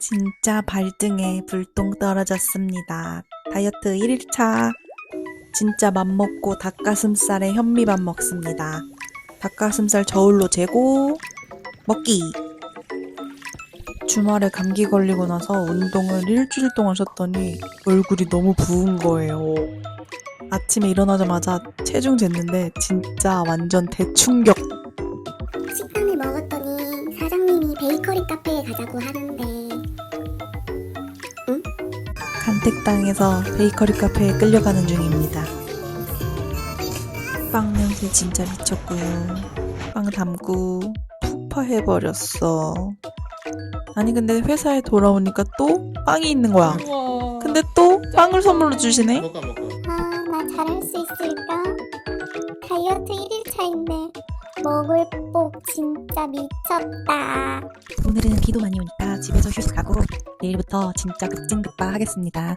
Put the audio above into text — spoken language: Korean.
진짜 발등에 불똥 떨어졌습니다. 다이어트 1일차. 진짜 맘먹고 닭가슴살에 현미밥 먹습니다. 닭가슴살 저울로 재고 먹기. 주말에 감기 걸리고 나서 운동을 일주일 동안 쉬었더니 얼굴이 너무 부은 거예요. 아침에 일어나자마자 체중 쟀는데 진짜 완전 대충격. 식단을 먹었더니 사장님이 베이커리 카페에 가자고 하는데 간택당해서 베이커리 카페에 끌려가는 중입니다. 빵 냄새 진짜 미쳤고요. 빵 담고 푸파해버렸어. 아니 근데 회사에 돌아오니까 또 빵이 있는 거야. 우와. 근데 또 빵을 선물로 주시네? 먹어 먹어. 아 나 잘할 수 있을까? 다이어트 1일 차인데 먹을 복 진짜 미쳤다 오늘은 기도 많이 오니까 집에서 휴식 하고 내일부터 진짜 급진급파 하겠습니다.